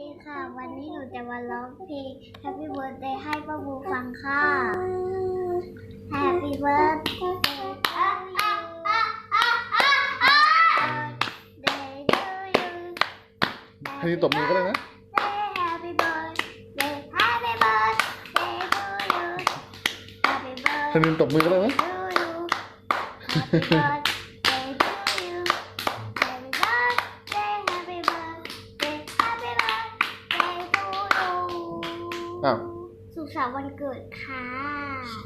ดีค่ะ วันนี้หนูจะมาร้องเพลง Happy Birthday ให้ป้าบูฟังค่ะ Happy Birthday to you Birthday to you ให้ตบมือก็ได้นะ Happy Birthday Happy Birthday to you Happy ให้นินตบมือก็ได้นะ Birthday to you Happy Birthday อ้าวสุขสันต์วันเกิดค่ะ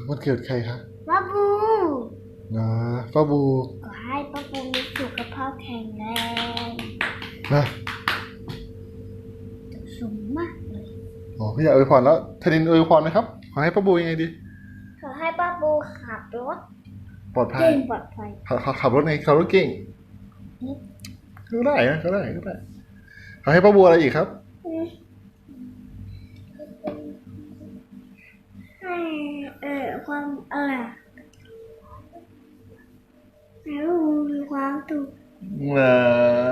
วันเกิดใครคะป้าบูนะป้าบูขอให้ป้าบูมีสุขภาพแข็งแรงนะสูงมากเลยอ๋อพี่อยากอวยพรแล้วธนินอวยพรไหมครับ ขอให้ป้าบูยังไงดี ขอให้ป้าบูขับรถปลอดภัยเก่งปลอดภัยขับขับขับรถไงขับรถเก่งอืมก็ได้นะก็ได้ก็ได้ขอให้ป้าบัวอะไรอีกครับ ออความอะไรอะให้ป้าบูมีความสุขเอ่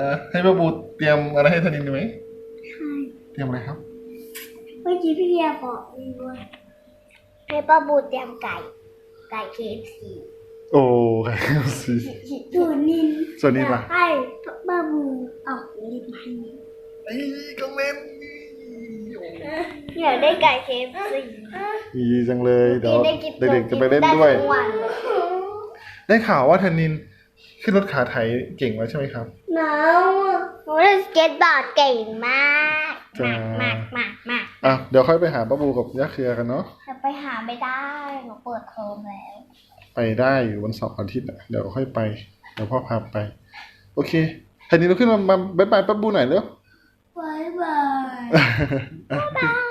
อให้ป้าบูเตรียมอะไรให้ธนินดีไหมใช่เตรียมอะไรครับ เมื่อกี้พี่เดียบอกมีด้วยให้ป้าบูเตรียมไก่ ไก่เคฟซีโอ้ครับสิส่วนนินส่วนนินล่ะให้ป้าบูเอาลิปให้นินไอ้กังเล่น อยากได้ไก่เคฟซีดีจังเลยเดี๋ยวได้กินเด็กๆจะไปเล่นด้วยไทั้งวันได้ข่าวว่าธนินขึ้นรถขาไถเก่งแล้วใช่ไหมครับหนาวอะหนูเล่นสเก็ตบอร์ดเก่งมากจ้ามากมากมากมากอะเดี๋ยวค่อยไปหาป้าบูกับย่าเครือกันเนาะจะไปหาไม่ได้หนูเปิดเทอมแล้ว ไปได้อยู่วันเสาร์อาทิตย์อะเดี๋ยวค่อยไปเดี๋ยวพ่อพาไป โอเคธนินเราขึ้นมามาบ๊ายบายป้าบูหน่อยเร็วบายบาย บ๊ายบาย